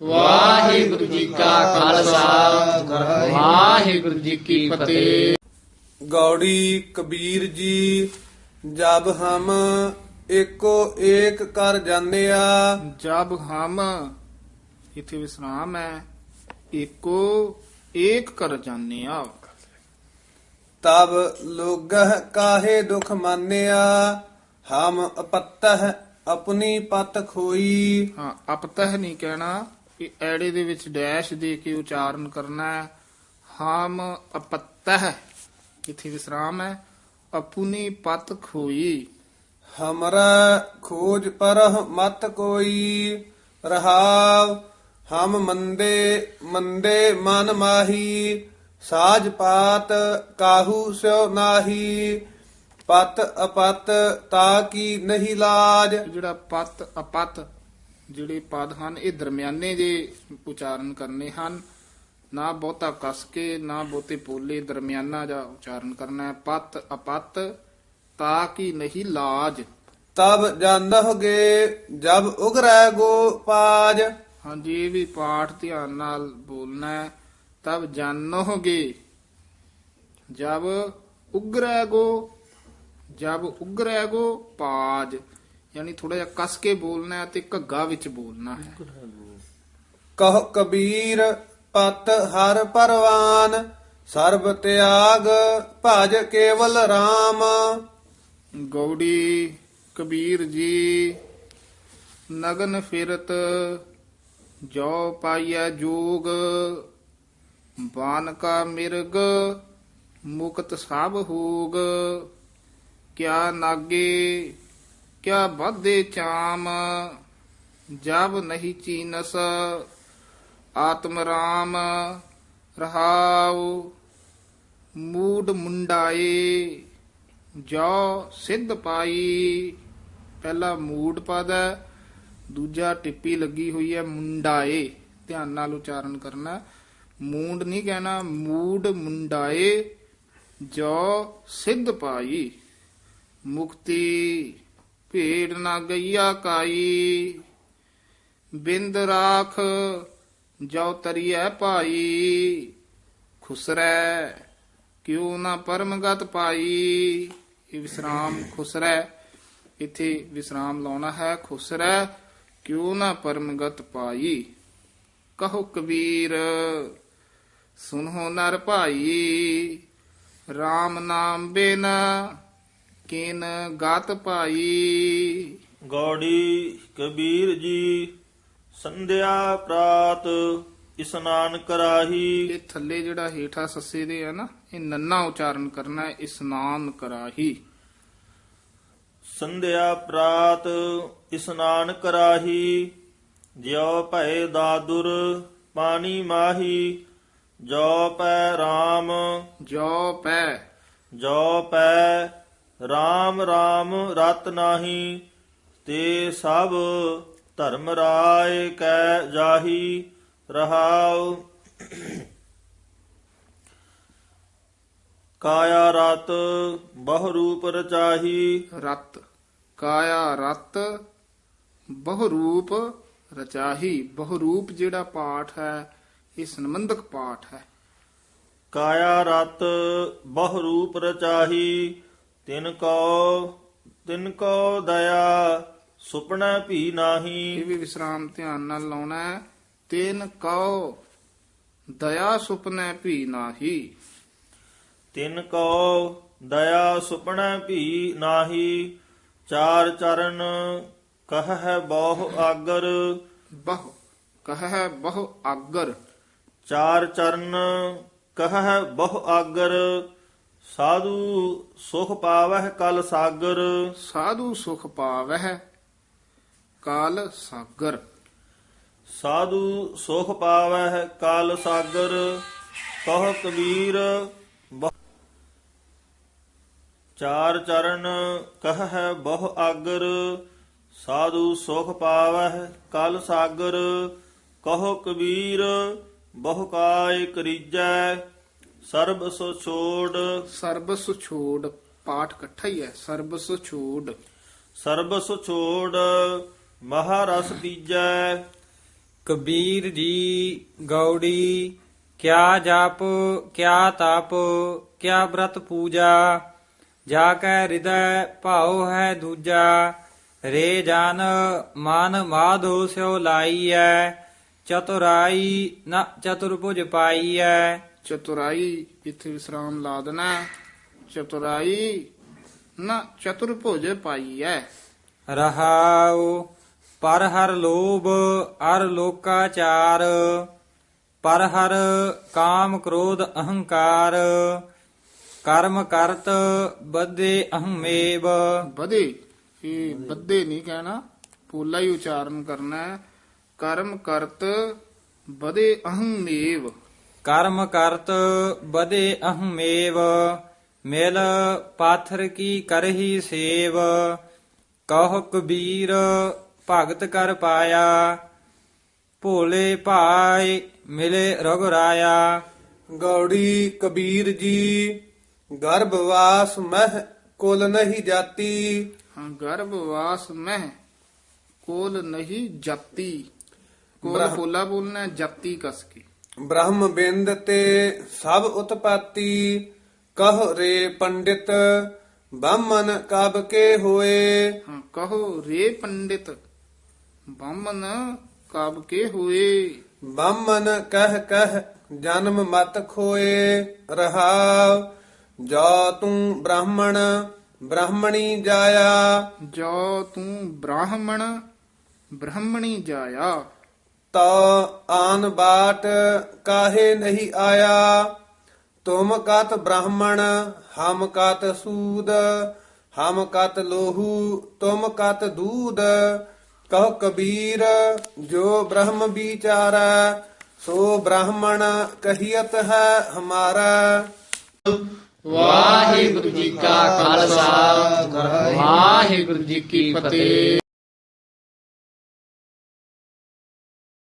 ਵਾਹਿਗੁਰੂ ਜੀ ਕਾ ਖਾਲਸਾ। ਵਾਹਿਗੁਰੂ ਜੀ ਕੀ ਫਤਿਹ। ਗੌੜੀ ਕਬੀਰ ਜੀ ਜਬ ਹਮ ਏਕੋ ਏਕ ਕਰ ਜਾਣਿਆ ਜਬ ਹਮ ਇਥੇ ਵਿਸਰਾਮ ਹੈ ਏਕੋ ਏਕ ਕਰ ਜਾਣਿਆ ਤਬ ਲੋਗਹ ਕਾਹੇ ਦੁਖ ਮਾਨਿਆ। ਹਮ ਅਪਤਹ ਆਪਣੀ ਪਤ ਖੋਈ। ਹਾਂ ਅਪਤਹ ਨਹੀਂ ਕਹਿਣਾ ਕਿ ਐੜੇ ਦੇ ਵਿੱਚ ਡੈਸ਼ ਦੇ ਕੇ ਉਚਾਰਨ ਕਰਨਾ ਹੈ। ਹਮ ਅਪਤਹ ਇਥੇ ਵਿਸਰਾਮ ਹੈ। ਅਪੁਨੀ ਪਤ ਖੋਈ। ਹਮਰਾ ਖੋਜ ਪਰਹ ਮਤ ਕੋਈ ਰਹਾਵ ਹਮ ਮੰਦੇ ਮੰਦੇ ਮਨ ਮਾਹੀ ਸਾਜ ਪਾਤ ਕਾਹੂ ਸਿਓ ਨਾਹੀ ਪਤ ਅਪਤ ਤਾ ਕੀ ਨਹੀਂ ਲਾਜ। ਇਹ ਜਿਹੜਾ ਪਤ ਅਪਤ ਜਿਹੜੇ ਪਦ ਹਨ ਇਹ ਦਰਮਿਆਨੇ ਦੇ ਉਚਾਰਨ ਕਰਨੇ ਹਨ। ਨਾ ਬਹੁਤਾ ਕਸ ਕੇ ਨਾ ਬਹੁਤੇ ਪੋਲੇ ਦਰਮਿਆਨਾ ਜਾ ਉਚਾਰਨ ਕਰਨਾ ਹੈ। ਪਤ ਅਪਤ ਤਾਂ ਕਿ ਨਹੀਂ ਲਾਜ। ਤਬ ਜਾਣੋਗੇ ਜਬ ਉਗਰੈ ਗੋ ਪਾਜ। ਹਾਂਜੀ ਇਹ ਵੀ ਪਾਠ ਧਿਆਨ ਨਾਲ ਬੋਲਣਾ ਹੈ। ਤਬ ਜਾਣੋਗੇ ਜਬ ਉਗਰੈ ਗੋ ਜਬ ਉਗਰੈ ਗੋ ਪਾਜ। ਯਾਨੀ ਥੋੜਾ ਜਿਹਾ ਕਸ ਕੇ ਬੋਲਣਾ ਹੈ ਤੇ ਘੱਗਾ ਵਿੱਚ ਬੋਲਣਾ ਹੈ। ਕਹ ਕਬੀਰ ਪਤ ਹਰ ਪਰਵਾਨ ਸਰਬ ਤਿਆਗ ਭਜ ਕੇਵਲ RAM ਗੌੜੀ ਕਬੀਰ ਜੀ ਨਗਨ ਫਿਰਤ ਜੋ ਪਾਈਐ ਜੋਗ ਬਾਨ ਕਾ ਮਿਰਗ ਮੁਕਤ ਸਭ ਹੋਗ ਕਿਆ ਨਾਗੇ ਕਿਆ ਬਾਧੇ ਚਾਮ? ਜਬ ਨਹੀਂ ਚੀਨਸ, ਆਤਮ ਰਾਮ ਰਹਾਉ। ਮੂਡ ਮੁੰਡਾਏ ਜੋ ਸਿੱਧ ਪਾਈ। ਪਹਿਲਾ ਮੂਡ ਪਦ ਹੈ, ਦੂਜਾ ਟਿੱਪੀ ਲੱਗੀ ਹੋਈ ਹੈ, ਮੁੰਡਾਏ। ਧਿਆਨ ਨਾਲ ਉਚਾਰਨ ਕਰਨਾ। ਮੂੰਡ ਨਹੀਂ ਕਹਿਣਾ, ਮੂਡ ਮੁੰਡਾਏ ਜੋ ਸਿੱਧ ਪਾਈ। ਮੁਕਤੀ ਭੇੜ ਨਾ ਗਈਆ ਕਾਈ। ਬਿੰਦ ਰਾਖ ਜੋ ਤਰੀਐ ਭਾਈ। ਖੁਸਰੈ ਕਿਉ ਨਾ ਪਰਮਗਤ ਪਾਈ। ਇਹ ਵਿਸਰਾਮ ਖੁਸਰੈ। ਇਥੇ ਵਿਸਰਾਮ ਲਾਉਣਾ ਹੈ ਖੁਸਰੈ ਕਿਉ ਨਾ ਪਰਮਗਤ ਪਾਈ। ਕਹੋ ਕਬੀਰ ਸੁਨੋ ਨਰ ਭਾਈ। RAM ਨਾਮ ਬਿਨ ਕਿਨ ਗਤ ਪਾਈ ਗੌੜੀ ਕਬੀਰ ਜੀ ਸੰਧਿਆ ਪ੍ਰਾਤ ਇਸਨਾਨ ਕਰਾਹੀ ਇਹ ਥੱਲੇ ਜਿਹੜਾ ਹੀਠਾ ਸੱਸੇ ਦੇ ਹੈ ਨਾ ਇਹ ਨੰਨਾ ਉਚਾਰਨ ਕਰਨਾ ਹੈ ਇਸਨਾਨ ਕਰਾਹੀ ਸੰਧਿਆ ਪ੍ਰਾਤ ਇਸਨਾਨ ਕਰਾਹੀ ਜਿਉ ਭੈ ਦਾਦੁਰ ਪਾਣੀ ਮਾਹੀ ਜੋ ਪੈ RAM ਜੋ ਪੈ ਜੋ ਪੈ RAM RAM ਰਤ ਨਾਹੀ ਤੇ ਸਭ ਧਰਮ ਰਾਏ ਕੈ ਜਾਹੀ ਰਹਾਉ। ਕਾਇਆ ਰਤ ਬਹੁ ਰੂਪ ਰਚਾਹੀ। ਰਤ ਕਾਇਆ ਰਤ ਬਹੁ ਰੂਪ ਰਚਾਹੀ। ਬਹੁ ਰੂਪ ਜਿਹੜਾ ਪਾਠ ਹੈ ਇਹ ਸੰਬੰਧਕ ਪਾਠ ਹੈ। ਕਾਇਆ ਰਤ ਬਹੁ ਰੂਪ ਰਚਾਹੀ ਤਿਨ ਕੋ ਤਿਨ ਕੋ ਦਇਆ ਸੁਪਨਾ ਭੀ ਨਾਹੀ। ਇਹ ਵੀ ਵਿਸਰਾਮ ਧਿਆਨ ਨਾਲ ਲਾਉਣਾ ਹੈ। ਤੈਨ ਕਉ ਦਇਆ ਸੁਪਨੈ ਭੀ ਨਾਹੀ। ਤਿਨ ਕੋ ਦਇਆ ਸੁਪਨਾ ਭੀ ਨਾਹੀ। ਚਾਰ ਚਰਨ ਕਹ ਹੈ ਬਹੁ ਆਗਰ। ਬਹੁ ਕਹੈ ਬਹੁ ਆਗਰ। ਚਾਰ ਚਰਨ ਕਹ ਹੈ ਬਹੁ ਆਗਰ। ਸਾਧੂ ਸੁਖ ਪਾਵਹਿ ਕਲ ਸਾਗਰ। ਸਾਧੂ ਸੁਖ ਪਾਵਹਿ ਕਾਲ ਸਾਗਰ। ਸਾਧੂ ਸੁਖ ਪਾਵਹਿ ਕਲ ਸਾਗਰ ਕਹ ਕਬੀਰ ਚਾਰ ਚਰਨ ਕਹ ਹੈ ਬਹੁ ਆਗਰ ਸਾਧੂ ਸੁਖ ਪਾਵਹਿ ਕਲ ਸਾਗਰ ਕਹੋ ਕਬੀਰ ਬਹੁ ਕਾਇ ਕਰੀਜੈ ਸਰਬ ਸੋ ਛੋੜ। ਸਰਬਸ ਛੋੜ ਪਾਠ ਇਕੱਠਾ ਹੀ ਹੈ ਸਰਬਸ ਛੋੜ। ਸਰਬ ਸੋ ਛੋੜ ਮਹਾਰਸ ਪੀਜੈ ਕਬੀਰ ਜੀ ਗੌੜੀ ਕਿਆ ਜਪ ਕਿਆ ਤਪ ਕਿਆ ਬ੍ਰਤ ਪੂਜਾ ਜਾ ਕੈ ਹਿਰਦੈ ਭਾਉ ਹੈ ਦੂਜਾ ਰੇ ਜਨ ਮਨ ਮਾਧੋ ਸਿਓ ਲਾਈਐ ਚਤੁਰਾਈ ਨ ਚਤੁਰਭੁਜ ਪਾਈਐ ਚਤੁਰਾਈ ਇੱਥੇ ਵਿਸਰਾਮ ਲਾ ਦੇਣਾ। ਚਤੁਰਾਈ ਨਾ ਚਤੁਰਭੁਜ ਪਾਈ ਹੈ। ਰਹਾਉ ਪਰ ਹਰ ਲੋਭ ਅਰ ਲੋਕਾਚਾਰ ਪਰ ਹਰ ਕਾਮ ਕ੍ਰੋਧ ਅਹੰਕਾਰ ਕਰਮ ਕਰਤ ਬੱਧੇ ਅਹਮੇਵ। ਬਦੇ ਇਹ ਬੱਦੇ ਨਹੀਂ ਕਹਿਣਾ ਪੋਲਾ ਹੀ ਉਚਾਰਨ ਕਰਨਾ ਹੈ। ਕਰਮ ਕਰਤ ਬਦੇ ਅਹੰ ਮੇਵ ਕਰਮ ਕਰਤ ਬਦੇ ਅਹਮੇਵ ਮਿਲ ਪਾਥਰ ਕੀ ਕਰਹੀ ਸੇਵ ਕਹ ਕਬੀਰ ਭਗਤ ਕਰ ਪਾਇਆ ਭੋਲੇ ਭਾਈ ਮਿਲੇ ਰਘੁਰਾਇਆ ਗੌੜੀ ਕਬੀਰ ਜੀ ਗਰਭਵਾਸ ਮਹਿ ਕੁਲ ਨਹੀਂ ਜਾਤੀ। ਹਾਂ ਗਰਭਵਾਸ ਮਹਿ ਕੋਲ ਨਹੀਂ ਜਾਤੀ। ਕੋਲ ਪੋਲਾ ਬੋਲਣਾ ਜਾਤੀ ਕਸ ਕੇ। ਬ੍ਰਹਮ ਬਿੰਦ ਤੇ ਸਭ ਉਤਪਾਤੀ ਕਹ ਰੇ ਪੰਡਿਤ ਬਾਮਨ ਕਬ ਕੇ ਹੋਏ? ਹਾਂ ਕਹੋ ਰੇ ਪੰਡਿਤ ਬਾਮਨ ਕਬ ਕੇ ਹੋਏ? ਬਾਮਨ ਕਹਿ ਕਹਿ ਜਨਮ ਮਤ ਖੋਏ ਰਹਾਉ। ਜੋ ਤੂੰ ਬ੍ਰਾਹਮਣ ਬ੍ਰਾਹਮਣੀ ਜਾਇਆ। ਜੋ ਤੂੰ ਬ੍ਰਾਹਮਣ ਬ੍ਰਾਹਮਣੀ ਜਾਇਆ। ਤਾ ਆਨ ਬਾਟ ਕਾਹੇ ਨਹੀਂ ਆਇਆ, ਤੁਮ ਕਤ ਬ੍ਰਾਹਮਣ, ਹਮ ਕਤ ਸੂਦ, ਹਮ ਕਤ ਲੋਹੂ, ਤੁਮ ਕਤ ਦੂਧ ਕਹ ਕਬੀਰ, ਜੋ ਬ੍ਰਹਮ ਵਿਚਾਰੈ, ਸੋ ਬ੍ਰਾਹਮਣ ਕਹੀਤ ਹੈ ਹਮਾਰਾ। ਵਾਹਿਗੁਰੂ ਜੀ ਕਾ ਖਾਲਸਾ, ਵਾਹਿਗੁਰੂ ਜੀ ਕੀ ਫਤਿਹ।